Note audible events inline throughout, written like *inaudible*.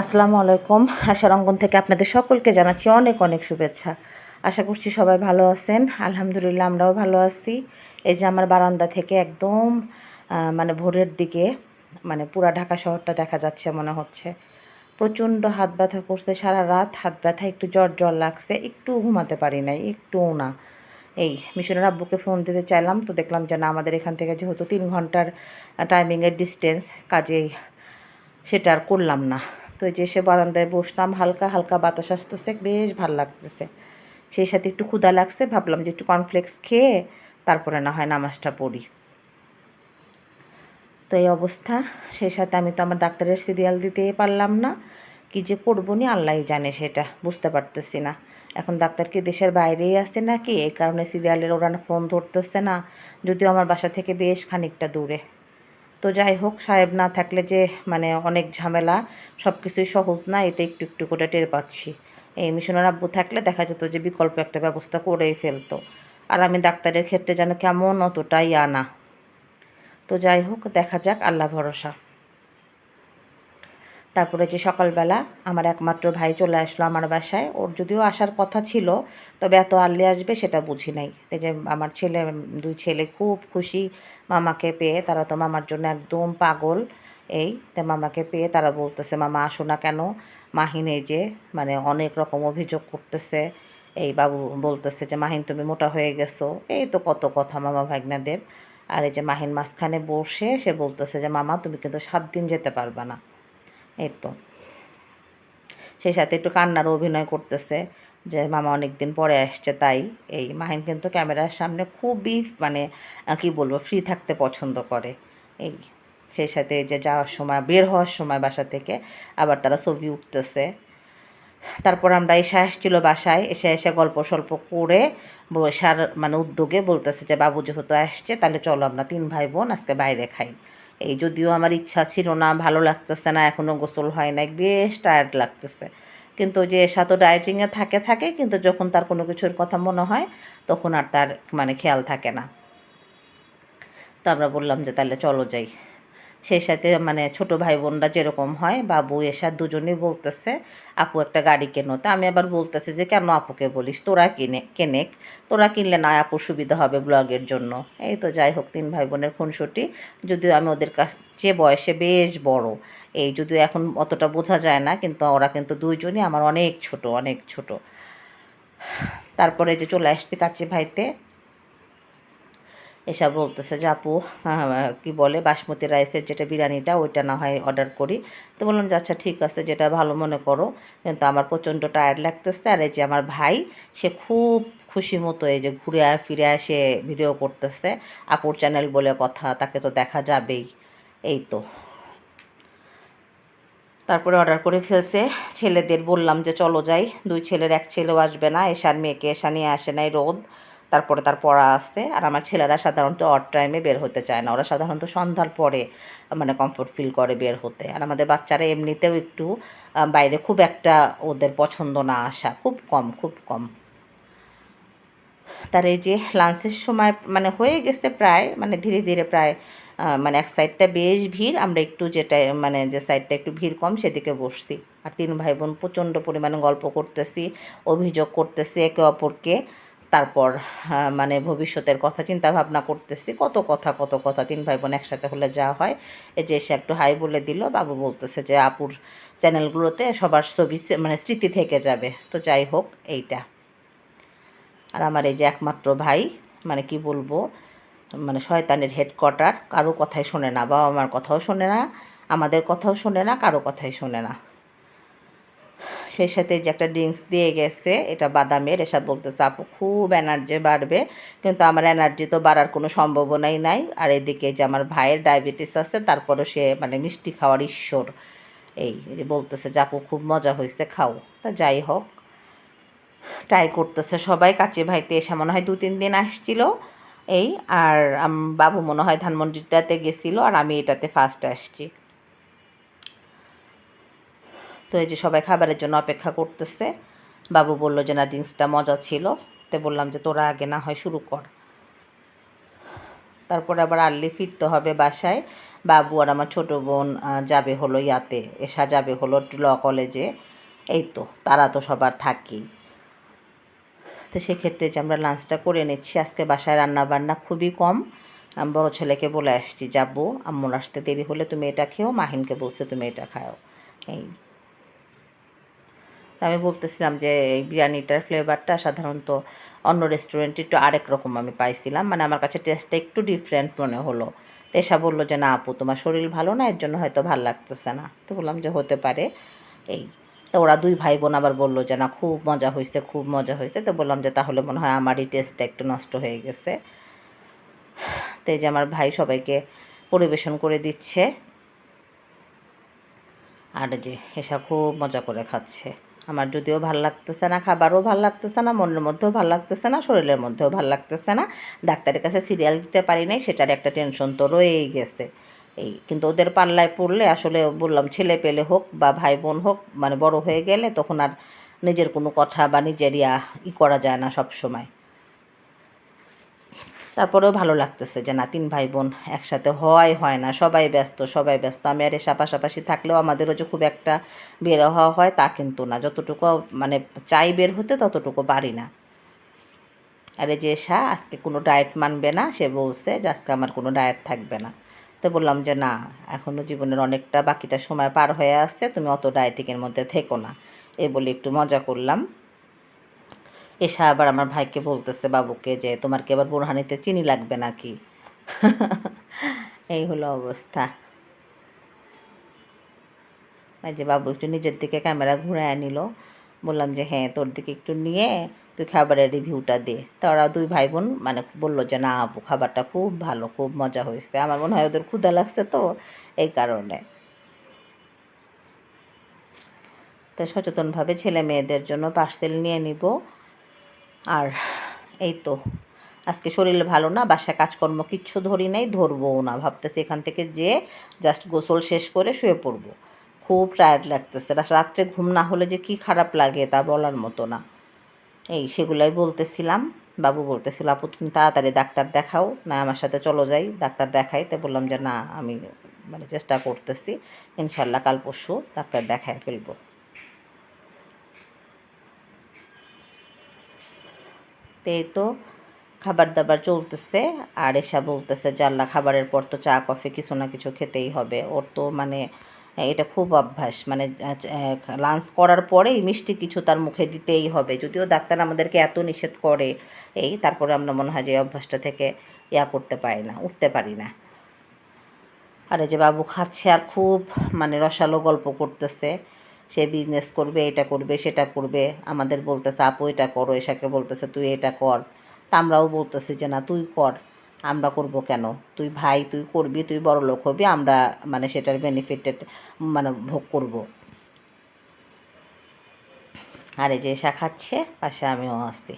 আসসালামু আলাইকুম। আশার অঙ্গন থেকে আপনাদের সকলকে জানাচ্ছি অনেক অনেক শুভেচ্ছা। আশা করছি সবাই ভালো আছেন। আলহামদুলিল্লাহ আমরাও ভালো আছি। এই যে আমার বারান্দা থেকে একদম মানে ভোরের দিকে মানে পুরা ঢাকা শহরটা দেখা যাচ্ছে মনে হচ্ছে। প্রচণ্ড হাত ব্যথা করছে সারা রাত। হাত ব্যথা একটু জ্বর জ্বর লাগছে। একটু ঘুমাতে পারি নাই, একটুও না। এই মিশনের আব্বুকে ফোন দিতে চাইলাম তো দেখলাম যে না, আমাদের এখান থেকে যেহেতু তিন ঘণ্টার টাইমিংয়ের ডিস্টেন্স কাজেই সেটা আর করলাম না। তো যে সে বারান্দায় বসলাম, হালকা হালকা বাতাস আসতেছে, বেশ ভালো লাগতেছে। সেই সাথে একটু ক্ষুধা লাগছে, ভাবলাম যে একটু কর্নফ্লেক্স খেয়ে তারপরে না হয় নামাজটা পড়ি। তো এই অবস্থা। সেই সাথে আমি তো আমার ডাক্তারের সিরিয়াল দিতেই পারলাম না। কি যে করব নি আল্লাহই জানে সেটা, বুঝতে পারতেছি না। এখন ডাক্তার কি দেশের বাইরেই আছে নাকি? এই কারণে সিরিয়ালের ওরা ফোন ধরতেছে না। যদিও আমার বাসা থেকে বেশ খানিকটা দূরে। তো যাই হোক, সাহেব না থাকলে যে মানে অনেক ঝামেলা সব কিছুই সহজ না এটা একটু একটু করে টের পাচ্ছি। এই মিশনের আব্বু থাকলে দেখা যেত যে, বিকল্প একটা ব্যবস্থা করেই ফেলতো। আর আমি ডাক্তারের ক্ষেত্রে যেন কেমন অতটাই আনা তো যাই হোক, দেখা যাক, আল্লাহ ভরসা। তারপরে যে সকালবেলা আমার একমাত্র ভাই চলে আসলো আমার বাসায়, ওর যদিও আসার কথা ছিল, তবে এত আর্লি আসবে সেটা বুঝি নাই। এই যে আমার ছেলে, দুই ছেলে খুব খুশি, মামাকে পেয়ে তারা তো মামার জন্য একদম পাগল। এই তো মামাকে পেয়ে তারা বলতেছে, মামা, আসো না কেন? মাহিন এই যে মানে অনেক রকম অভিযোগ করতেছে। এই বাবু বলতেছে যে, মাহিন, তুমি মোটা হয়ে গেছো। এই তো কত কথা মামা ভাগ্নাদের। আর এই যে মাহিন মাঝখানে বসে, সে বলতেছে যে, মামা, তুমি কিন্তু সাত দিন যেতে পারবে না। এই তো। সেই সাথে একটু কান্নারও অভিনয় করতেছে যে, মামা অনেক দিন পরে আসছে তাই। এই মাহিন কিন্তু ক্যামেরার সামনে খুবই মানে কি বলব ফ্রি থাকতে পছন্দ করে। এই সেই সাথে যে যাওয়ার সময়, বের হওয়ার সময় বাসা থেকে আবার তারা ছবি উঠতেছে। তারপর আমরা এসে আসছিল বাসায়, এসে এসে গল্প সল্প করে বসার মানে উদ্যোগে বলতেছে যে, বাবু যেহেতু আসছে, তাহলে চলো আমরা তিন ভাই বোন আজকে বাইরে খাই। এই যদিও আমার ইচ্ছা ছিল না, ভালো লাগতেছে না এখনও গোসল হয় নাই, বেশ টায়ার্ড লাগতেছে। কিন্তু যে সাথে ডায়েটিংয়ে থাকে থাকে, কিন্তু যখন তার কোনো কিছুর কথা মনে হয়, তখন আর তার মানে খেয়াল থাকে না। তো আমরা বললাম যে তাহলে চলো যাই। সেই সাথে মানে ছোট ভাই বোনরা যেরকম হয়, বাবু এসা দুজনেই বলতেছে, আপু, একটা গাড়ি কেনো। তা আমি আবার বলতেছি যে, কেন আপুকে বলিস? তোরা কিনে, কেনেক? তোরা কিনলে না আপুর সুবিধা হবে ব্লগের জন্য? এই তো যাই হোক, তিন ভাই বোনের খুনসুটি। যদিও আমি ওদের কাছ কাছে বয়সে বেশ বড়, এই যদিও এখন অতটা বোঝা যায় না, কিন্তু ওরা কিন্তু দুইজনই আমার অনেক ছোট অনেক ছোট। তারপরে যে চলে আসছি কাচ্চি ভাইতে। এসব বলতেছে যে, আপু কি বলে, বাসমতি রাইসের যেটা বিরিয়ানিটা, ওইটা না হয় অর্ডার করি। তো বললাম যে আচ্ছা ঠিক আছে, যেটা ভালো মনে করো। কিন্তু আমার প্রচণ্ড টায়ার্ড লাগতেছে। আর এই যে আমার ভাই, সে খুব খুশি মতো এই যে ঘুরে ফিরে আসে ভিডিও করতেছে। আপুর চ্যানেল বলে কথা, তাকে তো দেখা যাবেই। এই তো। তারপরে অর্ডার করে ফেলছে। ছেলেদের বললাম যে, চলো যাই। দুই ছেলের, এক ছেলেও আসবে না। এসার মেয়েকে এসা নিয়ে আসে নাই রোদ। তারপরে তার পড়া আসতে। আর আমার ছেলেরা সাধারণত অড টাইমে বের হতে চায় না। ওরা সাধারণত সন্ধ্যার পরে মানে কমফোর্ট ফিল করে বের হতে। আর আমাদের বাচ্চারা এমনিতেও একটু বাইরে খুব একটা ওদের পছন্দ না আসা। খুব কম খুব কম। তার এই যে লাঞ্চের সময় মানে হয়ে গেছে প্রায় মানে ধীরে ধীরে প্রায় মানে এক সাইডটা বেশ ভিড়। আমরা একটু যেটা মানে যে সাইডটা একটু ভিড় কম, সেদিকে বসছি। আর তিন ভাই বোন প্রচণ্ড পরিমাণে গল্প করতেছি, অভিযোগ করতেছি, একে অপরকে। তারপর মানে ভবিষ্যতের কথা চিন্তা ভাবনা করতেছি। কত কথা কত কথা তিন ভাই বোন একসাথে হলে যা হয়। এই যে এসে একটু হাই বলে দিল, বাবু বলতেছে যে, আপুর চ্যানেলগুলোতে সবার ছবি মানে স্মৃতি থেকে যাবে। তো যাই হোক, এইটা। আর আমার এই যে একমাত্র ভাই মানে কি বলব মানে শয়তানের হেডকোয়ার্টার, কারও কথাই শোনে না বাবা মার কথাও শোনে না, আমাদের কথাও শোনে না, কারও কথাই শোনে না। সেই সাথে যে একটা ড্রিঙ্কস দিয়ে গেছে, এটা বাদামের, এসব বলতেছে, আপু, খুব এনার্জি বাড়বে। কিন্তু আমার এনার্জি তো বাড়ার কোনো সম্ভাবনাই নাই। আর এদিকে যে আমার ভাইয়ের ডায়াবেটিস আছে, তারপরও সে মানে মিষ্টি খাওয়ার ঈশ্বর। এই যে বলতেছে যে, আপু, খুব মজা হয়েছে, খাও। তা যাই হোক ট্রাই করতেছে সবাই। কাছে ভাইতে এসে মনে হয় দু তিন দিন আসছিল। এই, আর বাবু মনে হয় ধানমন্ডিটাতে গেছিল, আর আমি এটাতে ফার্স্ট আসছি। তো এই যে সবাই খাবারের জন্য অপেক্ষা করতেছে। বাবু বলল যে, না ড্রিঙ্কসটা মজা ছিল। তো বললাম যে, তোরা আগে না হয় শুরু কর। তারপরে আবার আর্লি ফিরতে হবে বাসায়। বাবু আর আমার ছোটো বোন যাবে হলো ইয়াতে। এসা যাবে হলো ল কলেজে। এই তো, তারা তো সবার থাকেই তো সেক্ষেত্রে যে আমরা লাঞ্চটা করে নিচ্ছি, আজকে বাসায় রান্না বান্না খুবই কম। বড়ো ছেলেকে বলে আসছি, যাব। আম্মুর আসতে দেরি হলে তুমি এটা খেও, মাহিনকে বলছে তুমি এটা খাও। এই। আমি বলতেছিলাম যে এই বিরিয়ানিটার ফ্লেভারটা সাধারণত অন্য রেস্টুরেন্টে একটু আরেক রকম আমি পাইছিলাম। মানে আমার কাছে টেস্টটা একটু ডিফারেন্ট মনে হলো। এসা বলল যে, না আপু, তোমার শরীর ভালো না, এর জন্য হয়তো ভালো লাগতেছে না। তো বললাম যে, হতে পারে। এই, তো ওরা দুই ভাই বোন আবার বলল যে, না, খুব মজা হয়েছে খুব মজা হয়েছে তো বললাম যে, তাহলে মনে হয় আমারই টেস্টটা একটু নষ্ট হয়ে গেছে। তো এই যে আমার ভাই সবাইকে পরিবেশন করে দিচ্ছে। আর যে, এসা খুব মজা করে খাচ্ছে। আমার যদিও ভালো লাগতেছে না, খাবারও ভালো লাগতেছে না, মনের মধ্যেও ভালো লাগতেছে না, শরীরের মধ্যেও ভালো লাগতেছে না। ডাক্তারের কাছে সিরিয়াল দিতে পারি নাই, সেটার একটা টেনশন তো রয়েই গেছে। এই কিন্তু ওদের পাল্লায় পড়লে আসলে বললাম ছেলে পেলে হোক বা ভাই বোন হোক মানে বড় হয়ে গেলে তখন আর নিজের কোনো কথা বা নিজের ইয়া ই করা যায় না সব সময় তারপরেও ভালো লাগতেছে যে, না, তিন ভাই বোন একসাথে হয় হয় না, সবাই ব্যস্ত সবাই ব্যস্ত। আমি আর এসা পাশাপাশি থাকলেও আমাদেরও যে খুব একটা বের হওয়া হয় তা কিন্তু না। যতটুকু মানে চাই বের হতে ততটুকু পারি না। আরে যে এসা আজকে কোনো ডায়েট মানবে না, সে বলছে যে, আজকে আমার কোনো ডায়েট থাকবে না। তো বললাম যে, না এখনও জীবনের অনেকটা বাকিটা সময় পার হয়ে আসছে তুমি অত ডায়েটিংয়ের মধ্যে থেকো না। এ বলে একটু মজা করলাম। এসা আবার আমার ভাইকে বলতেছে বাবুকে যে, তোমার কি আবার বোরহানিতে চিনি লাগবে নাকি? এই হলো অবস্থা। এই যে বাবু একটু নিজের দিকে ক্যামেরা ঘুরায় নিল। বললাম যে হ্যাঁ তোর দিকে একটু নিয়ে তুই খাবারের রিভিউটা দে। তা ওরা দুই ভাই বোন মানে বলল যে, না আপু, খাবারটা খুব ভালো, খুব মজা হয়েছে। আমার মনে হয় ওদের ক্ষুধা লাগছে তো এই কারণে। তো সচেতনভাবে ছেলে মেয়েদের জন্য পার্সেল নিয়ে নিব। আর এই তো, আজকে শরীর ভালো না, বাসায় কাজকর্ম কিচ্ছু ধরি নাই, ধরবও না। ভাবতেছি এখান থেকে যে জাস্ট গোসল শেষ করে শুয়ে পড়ব। খুব টায়ার্ড লাগতেছে। রাত্রে ঘুম না হলে যে কি খারাপ লাগে তা বলার মতো না। এই সেগুলাই বলতেছিলাম। বাবু বলতেছিল, আপু, তুমি তাড়াতাড়ি ডাক্তার দেখাও। না, আমার সাথে চলো যাই, ডাক্তার দেখাই। তো বললাম যে, না, আমি মানে চেষ্টা করতেছি। ইনশাল্লাহ কাল পরশু ডাক্তার দেখায় ফেলব। এই তো খাবার দাবার চলতেছে আর এসা বলতেছে আল্লাহ খাবারের পর তো চা, কফি কিছু না কিছু খেতেই হবে। ওর তো মানে এটা খুব অভ্যাস। মানে লাঞ্চ করার পরেই মিষ্টি কিছু তার মুখে দিতেই হবে। যদিও ডাক্তার আমাদেরকে এত নিষেধ করে, এই তারপরে আমরা মনে হয় যে অভ্যাসটা থেকে ইয়া করতে পারি না, উঠতে পারি না। আর যে বাবু খাচ্ছে আর খুব মানে রসালো গল্প করতেছে। সে বিজনেস করবে, এটা করবে, সেটা করবে। আমাদের বলতেছে, আপু, এটা করো। এসাকে বলতেছে, তুই এটা কর। তা আমরাও বলতেছি যে, না, তুই কর। আমরা করব কেন? তুই ভাই, তুই করবি, তুই বড় লোক হবি, আমরা মানে সেটার বেনিফিটেড মানে ভোগ করব। আর এই যে এসা খাচ্ছে, পাশে আমিও আছি।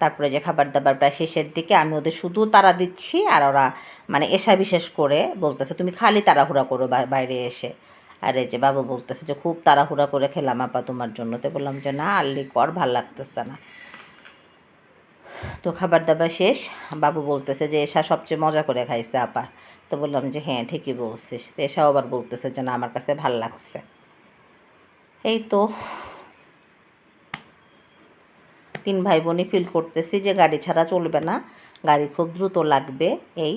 তারপরে যে খাবার দাবার প্রায় শেষের দিকে, আমি ওদের শুধু তারা দিচ্ছি, আর ওরা মানে এসা বিশেষ করে বলতেছে, তুমি খালি তাড়াহুড়া করো বাইরে এসে। আর এই যে বাবু বলতেছে যে খুব তাড়াহুড়া করে খেলাম আপা তোমার জন্য। তো বললাম যে না, আল্লি কর, ভালো লাগতেছে না। তো খাবার দাবার শেষ। বাবু বলতেছে যে এসা সবচেয়ে মজা করে খাইছে আপা। তো বললাম যে হ্যাঁ ঠিকই বলছিস। তো এসাও আবার বলতেছে যে না, আমার কাছে ভালো লাগছে। এই তো তিন ভাই বোনই ফিল করতেছি যে গাড়ি ছাড়া চলবে না। গাড়ি খুব দ্রুত লাগবে, এই।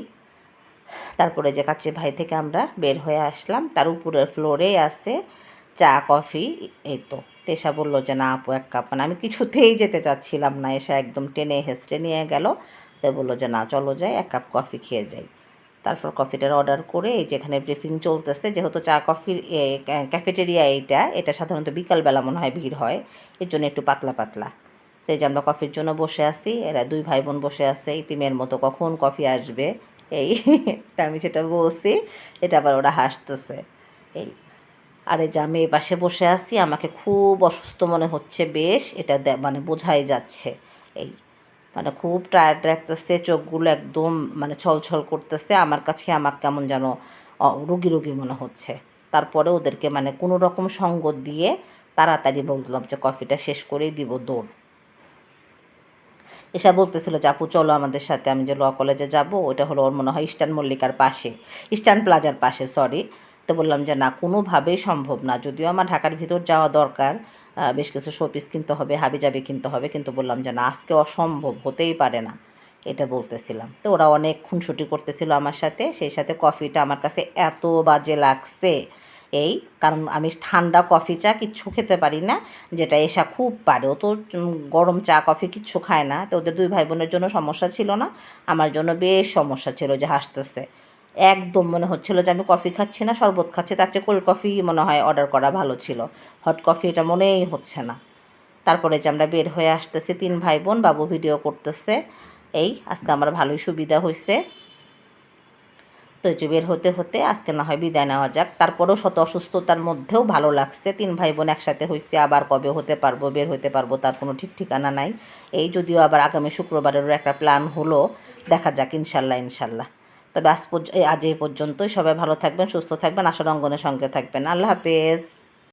তারপরে যে কাছে ভাই থেকে আমরা বের হয়ে আসলাম, তার উপরের ফ্লোরে আছে চা, কফি, এই তো। তেশা বলল যে, না আপু, এক কাপ। মানে আমি কিছুতেই যেতে চাচ্ছিলাম না, এসে একদম টেনে হেসড়ে নিয়ে গেল। তো বলল যে, না, চলো যাই, এক কাপ কফি খেয়ে যাই। তারপর কফিটার অর্ডার করে এই যেখানে ব্রিফিং চলতেছে, যেহেতু চা কফির ক্যাফেটেরিয়া এইটা, এটা সাধারণত বিকালবেলা মনে হয় ভিড় হয়, এর জন্য একটু পাতলা পাতলা। তো এই যে আমরা কফির জন্য বসে আছি, এরা দুই ভাই বোন বসে আছে, ইতিমের মতো কখন কফি আসবে এই *laughs* আমি যেটা বলছি, এটা আবার ওরা হাসতেছে। এই, আরে যে আমি এই পাশে বসে আছি, আমাকে খুব অসুস্থ মনে হচ্ছে বেশ, এটা মানে বোঝাই যাচ্ছে। এই মানে খুব টায়ার্ড রাখতেছে চোখগুলো একদম মানে ছলছল করতেছে, আমার কাছে আমার কেমন যেন রুগী রুগী মনে হচ্ছে। তারপরে ওদেরকে মানে কোনো রকম সঙ্গ দিয়ে তাড়াতাড়ি বললাম যে, কফিটা শেষ করেই দিব দৌড়। এসা বলতেছিল যে, আপু, চলো আমাদের সাথে, আমি যে ল কলেজে যাব, ওটা হলো ওর মনে হয় ইস্টার্ন মল্লিকার পাশে, ইস্টার্ন প্লাজার পাশে, সরি। তো বললাম যে, না, কোনোভাবেই সম্ভব না, যদিও আমার ঢাকার ভিতর যাওয়া দরকার বেশ কিছু শোপিস কিনতে হবে হাবি জাবি কিনতে হবে, কিন্তু বললাম যে, না, আজকে অসম্ভব, হতেই পারে না। এটা বলতেছিলাম। তো ওরা অনেক খুনসুটি করতেছিল আমার সাথে, সেই সাথে কফিটা আমার কাছে এত বাজে লাগছে এই, কারণ আমি ঠান্ডা কফি চা কিচ্ছু খেতে পারি না, যেটা এসা খুব পারে। ও তো গরম চা, কফি কিচ্ছু খায় না। তো ওদের দুই ভাই বোনের জন্য সমস্যা ছিল না। আমার জন্য বেশ সমস্যা ছিল যে হাসতেছে। একদম মনে হচ্ছিল যে আমি কফি খাচ্ছি না, শরবত খাচ্ছি, তার চেয়ে কোল্ড কফি মনে হয় অর্ডার করা ভালো ছিল। হট কফি এটা মনেই হচ্ছে না। তারপরে যে আমরা বের হয়ে আসতেছি, তিন ভাই বোন বাবু ভিডিও করতেছে। এই, আজকে আমার ভালোই সুবিধা হয়েছে তো বের হতে হতে আজকে না হয় বিদায় নেওয়া যাক। তারপরেও শত অসুস্থতার মধ্যেও ভালো লাগছে। তিন ভাই বোন একসাথে হয়েছে, আবার কবে হতে পারব, বের হতে পারব তার কোনো ঠিক ঠিকানা নাই। এই যদিও আবার আগামী শুক্রবারেরও একটা প্ল্যান হলো, দেখা যাক, ইনশাল্লাহ ইনশাল্লাহ। তবে আজ আজ এই পর্যন্তই। সবাই ভালো থাকবেন, সুস্থ থাকবেন, আশার অঙ্গনের সঙ্গে থাকবেন। আল্লাহ হাফেজ।